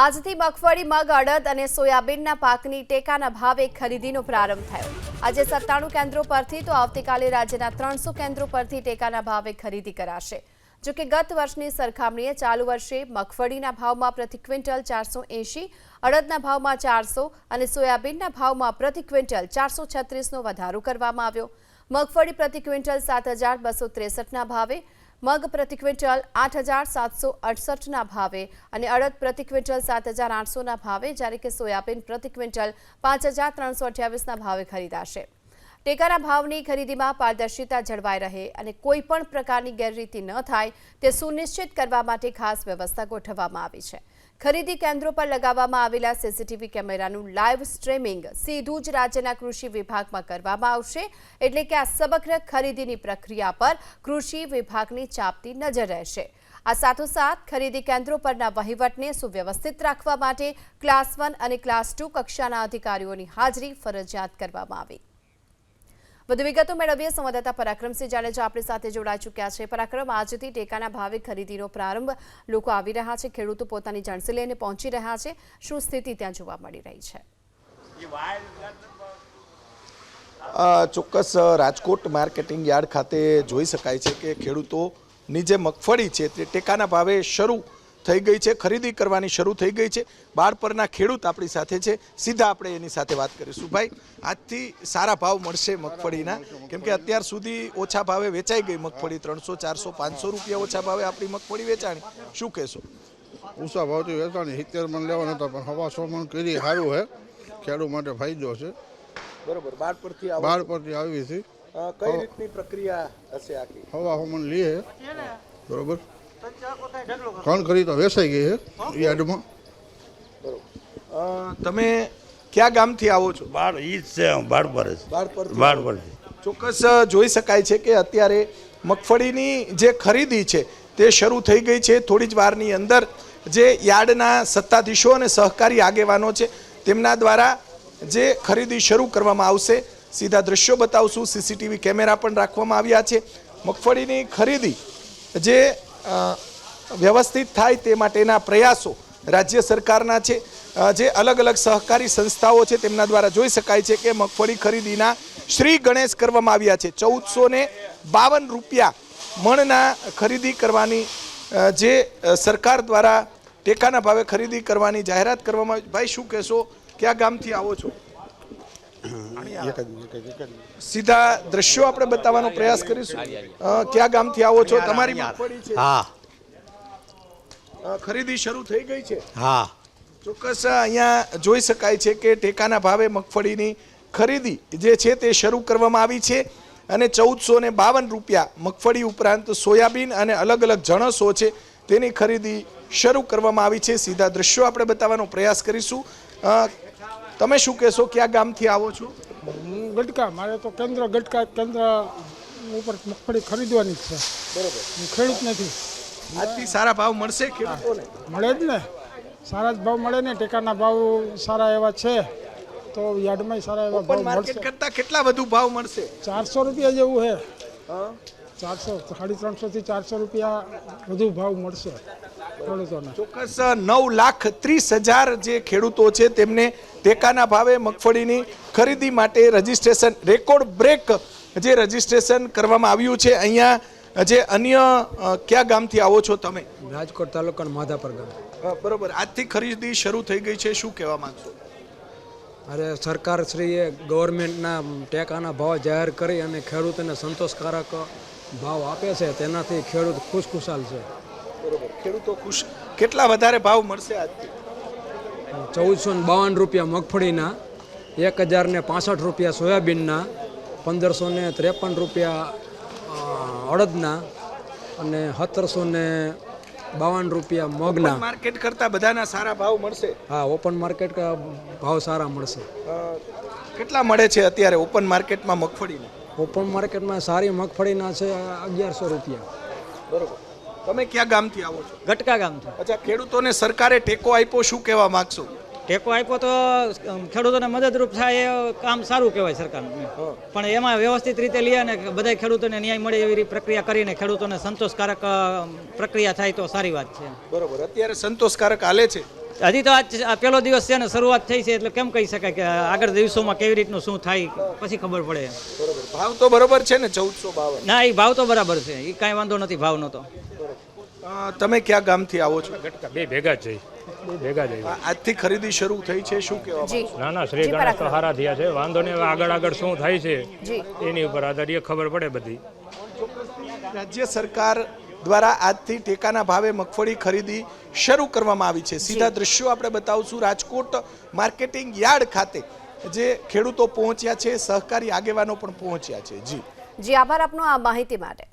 આજથી મગફળી મગ અડદ અને સોયાબીનના પાકની ટેકાના ભાવે ખરીદીનો પ્રારંભ થયો. આજે સત્તાણું કેન્દ્રો પરથી તો આવતીકાલે રાજ્યના ત્રણસો કેન્દ્રો પરથી ટેકાના ભાવે ખરીદી કરાશે. જોકે ગત વર્ષની સરખામણીએ ચાલુ વર્ષે મગફળીના ભાવમાં પ્રતિ ક્વિન્ટલ ચારસો એંશી, અડદના ભાવમાં ચારસો અને સોયાબીનના ભાવમાં પ્રતિ ક્વિન્ટલ ચારસો છત્રીસનો વધારો કરવામાં આવ્યો. મગફળી પ્રતિ ક્વિન્ટલ સાત હજાર બસો ત્રેસઠના ભાવે મગ પ્રતિ ક્વિન્ટલ આઠ હજાર સાતસો અડસઠના ભાવે અને અડદ પ્રતિ ક્વિન્ટલ સાત હજાર આઠસોના ભાવે, જ્યારે કે સોયાબીન પ્રતિ ક્વિન્ટલ પાંચ હજાર ત્રણસો અઠ્યાવીસના ભાવે ખરીદાશે. ટેકાના ભાવની ખરીદીમાં પારદર્શિતા જળવાઈ રહે અને કોઈ પણ પ્રકારની ગેરરીતિ ન થાય તે સુનિશ્ચિત કરવા માટે ખાસ વ્યવસ્થા ગોઠવવામાં આવી છે. ખરીદી કેન્દ્રો પર લગાવવામાં આવેલા સીસીટીવી કેમેરાનું લાઈવ સ્ટ્રીમિંગ સીધું જ રાજ્યના કૃષિ વિભાગમાં કરવામાં આવશે, એટલે કે આ સમગ્ર ખરીદીની પ્રક્રિયા પર કૃષિ વિભાગની ચાપતી નજર રહેશે. આ સાથોસાથ ખરીદી કેન્દ્રો પરના વહીવટને સુવ્યવસ્થિત રાખવા માટે ક્લાસ વન અને ક્લાસ ટુ કક્ષાના અધિકારીઓની હાજરી ફરજિયાત કરવામાં આવી. વધુ વિગતો મેળવીએ સંવાદદાતા પરાક્રમસિંહ જાડેજા આપણી સાથે જોડાઈ ચૂક્યા છે. પરાક્રમ, આજથી ટેકાના ભાવે ખરીદીનો પ્રારંભ. લોકો આવી રહ્યા છે, ખેડૂતો પોતાની જણસી લઈને પહોંચી રહ્યા છે. શું સ્થિતિ ત્યાં જોવા મળી રહી છે? ચોક્કસ રાજકોટ માર્કેટિંગ યાર્ડ ખાતે જોઈ શકાય છે કે ખેડૂતોની જે મગફળી છે તે ટેકાના ભાવે શરૂ થઈ ગઈ છે ખરીદી કરવાની શરૂ થઈ ગઈ છે. બાળ પરના ખેડૂત આપણી સાથે છે. સીધા આપણે એની સાથે વાત કરીશું. ભાઈ આજથી સારા ભાવ મળશે મગફળીના. કેમ કે અત્યાર સુધી ઓછા ભાવે વેચાઈ ગઈ મગફળી. ત્રણસો ચારસો પાંચસો રૂપિયા ઓછા ભાવે આપણી મગફળી વેચાણી. શું કહેશો? ઊંચા ભાવથી વેચાણી. સિત્તેર મણ લેવાનો હતા પણ હવા સો મણ કરી સારું છે ખેડૂત માટે ફાયદો છે. બરોબર. બાળ પરથી બાર પરથી આવી છે. કઈ રીતની પ્રક્રિયા હશે આખી? હવા હોમન લઈએ બરોબર. કણ કરી તો? વેસાઈ ગઈ છે યાર્ડમાં? અ, તમે ક્યાં ગામથી આવો છો? બાર ઈ જ છે બાર પર બાર પર ચોક્કસ જોઈ શકાય છે કે અત્યારે મગફળીની જે ખરીદી છે તે શરૂ થઈ ગઈ છે. થોડી જ વારની અંદર જે યાર્ડના સત્તાધીશો અને સહકારી આગેવાનો છે તેમના દ્વારા જે ખરીદી શરૂ કરવામાં આવશે સીધા દ્રશ્યો બતાવશું. સીસીટીવી કેમેરા પણ રાખવામાં આવ્યા છે. મગફળીની ખરીદી જે વ્યવસ્થિત થાય તે માટેના પ્રયાસો રાજ્ય સરકારના છે. જે અલગ અલગ સહકારી સંસ્થાઓ છે તેમના દ્વારા જોઈ શકાય છે કે મગફળી ખરીદીના શ્રી ગણેશ કરવામાં આવ્યા છે. ચૌદસો ને બાવન રૂપિયા મણના ખરીદી કરવાની જે સરકાર દ્વારા ટેકાના ભાવે ખરીદી કરવાની જાહેરાત કરવામાં આવી. ભાઈ, શું કહેશો? ક્યાં ગામથી આવો છો? સીધા દ્રશ્યો આપણે બતાવવાનો પ્રયાસ કરીશું. ક્યાં ગામથી આવો છો? તમારી મગફળી છે. હા. ખરીદી શરૂ થઈ ગઈ છે. હા. ચોક્કસ અહીંયા જોઈ શકાય છે કે ટેકાના ભાવે મગફળીની ખરીદી જે છે તે શરૂ કરવામાં આવી છે અને ચૌદસો ને બાવન રૂપિયા મગફળી ઉપરાંત સોયાબીન અને અલગ અલગ જણસો છે તેની ખરીદી શરૂ કરવામાં આવી છે. સીધા દ્રશ્યો આપણે બતાવવાનો પ્રયાસ કરીશું. તમે શું કહેશો? ક્યાં ગામથી આવો છો? હું ગટકા મારે તો કેન્દ્ર ગટકા કેન્દ્ર ઉપર મગફળી ખરીદવાની જ છે. બરોબર. હું ખેડૂત નથી. આજથી સારા ભાવ મળશે ખેડૂતોને? મળે જ ને. સારા જ ભાવ મળે ને ટેકાના ભાવ સારા એવા છે તો યાર્ડમાં સારા એવા ભાવ માર્કેટ મળશે. કરતાં કેટલા વધુ ભાવ મળશે? ચારસો રૂપિયા જેવું છે ચારસો સાડી ત્રણસો થી ચારસો રૂપિયા વધુ ભાવ મળશે. ચોક્કસ નવ લાખ ત્રીસ હજાર જે ખેડૂતો છે તેમને ટેકાના ભાવે મગફળીની ખરીદી માટે રજીસ્ટ્રેશન રેકોર્ડ બ્રેક જે રજીસ્ટ્રેશન કરવામાં આવ્યું છે. અહીંયા જે અન્ય કયા ગામથી આવો છો તમે? રાજકોટ તાલુકાનું માધાપર ગામ. બરોબર. આજથી ખરીદી શરૂ થઈ ગઈ છે. શું કહેવા માંગશો? અરે સરકારશ્રીએ ગવર્મેન્ટના ટેકાના ભાવ જાહેર કરી અને ખેડૂતોને સંતોષકારક ભાવ આપે છે. તેનાથી ખેડૂત ખુશખુશાલ છે. ખેડૂતો ખુશ. કેટલા વધારે ભાવ મળશે આજથી? ચૌદસો ને બાવન રૂપિયા મગફળીના એક હજાર ને પાસઠ રૂપિયા સોયાબીનના પંદરસો ને ત્રેપન રૂપિયા અડદના અને સત્તરસો ને બાવન રૂપિયા મગના. માર્કેટ કરતા બધાના સારા ભાવ મળશે? હા ઓપન માર્કેટ ભાવ સારા મળશે. કેટલા મળે છે અત્યારે ઓપન માર્કેટમાં મગફળીના? ઓપન માર્કેટમાં સારી મગફળીના છે અગિયારસો રૂપિયા. બરોબર. તમે ક્યાં ગામથી આવો છો? ગટકા ગામ છે અચ્છા ખેડૂતોને સરકારે ટેકો આપ્યો શું કહેવા માંગશો? ટેકો આપ્યો તો ખેડૂતોને મદદરૂપ થાય એ કામ સારું કહેવાય સરકારનું પણ એમાં વ્યવસ્થિત રીતે લઈએ ને બધા ખેડૂતોને ન્યાય મળે એવી પ્રક્રિયા કરીને ખેડૂતોને સંતોષકારક પ્રક્રિયા થાય તો સારી વાત છે. બરોબર. અત્યારે સંતોષકારક હાલે છે? હજી તો આ પહેલો દિવસ છે ને શરૂઆત થઈ છે એટલે કેમ કહી શકાય કે આગળ દિવસોમાં કેવી રીતનું શું થાય પછી ખબર પડે. બરોબર. ભાવ તો બરોબર છે ને ચૌદસો ભાવ ના એ ભાવ તો બરાબર છે. એ કાંઈ વાંધો નથી ભાવનો તો. તમે ક્યાં ગામથી આવો છો? ગટકા બે ભેગા જ જઈ ભેગા જઈ આજથી ખરીદી શરૂ થઈ છે શું કહેવા ના ના શ્રી ગણેશ તો હારા થયા છે. વાંધો નહીં આગળ આગળ શું થાય છે એની ઉપર આધારિત ખબર પડે બધી. રાજ્ય સરકાર દ્વારા આજથી ટેકાના ભાવે મગફળી ખરીદી શરૂ કરવામાં આવી છે. સીધા દ્રશ્યો આપણે બતાવશું. રાજકોટ માર્કેટિંગ યાર્ડ ખાતે જે ખેડૂતો પહોંચ્યા છે સહકારી આગેવાનો પણ પહોંચ્યા છે. જી. જી આભાર આપનો આ માહિતી માટે.